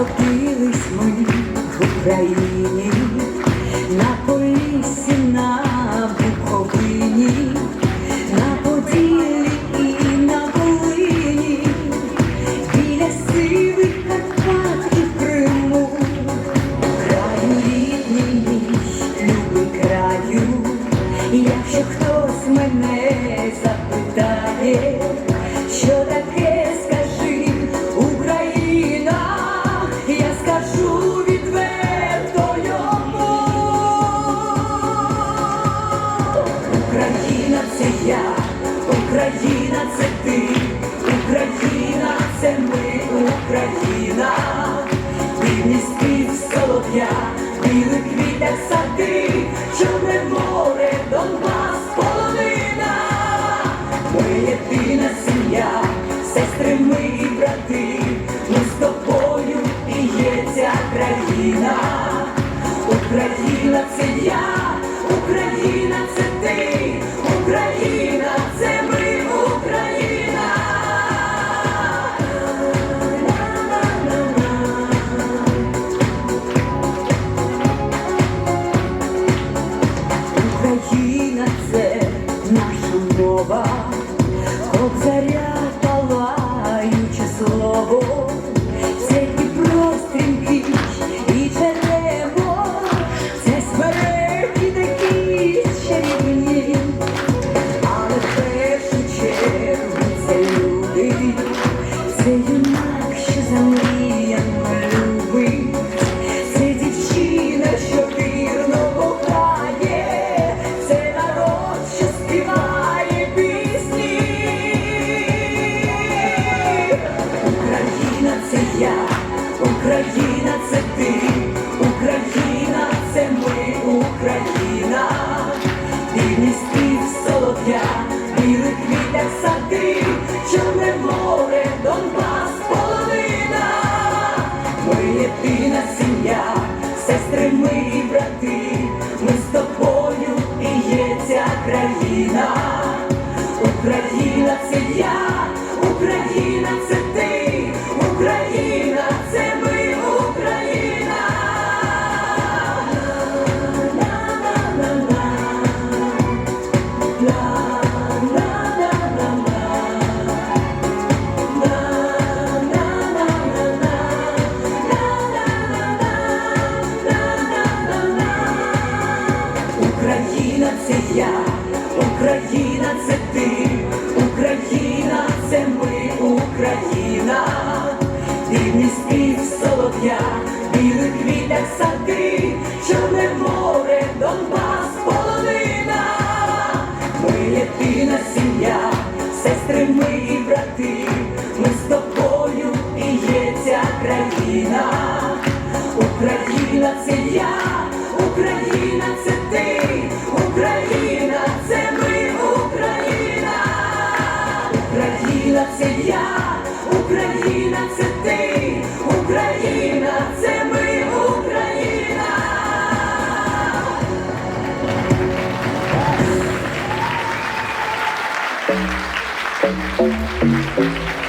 Народились ми в Україні, на полісі, на Буковині, на Поділі і на Волині, біля сивих Карпат і в Криму, краю рідний мій, любий краю, якщо хтось мене запитає. Це я, Україна це ти, Україна це ми, Україна, Півні спів солов'я, білий квітах сади, Чорне море, наша мова, кобзаря море, Донбас, половина, ми єдина сім'я, сестри ми і брати, ми з тобою і є ця країна. Україна це я, я, Україна, це ти, Україна, це ми, Україна, Вільний спів солов'я, білих квітах сади, чорне море, Донбас, полонина, ми єдина сім'я, сестри ми і брати, ми з тобою і є ця країна, Україна це я. Thank you.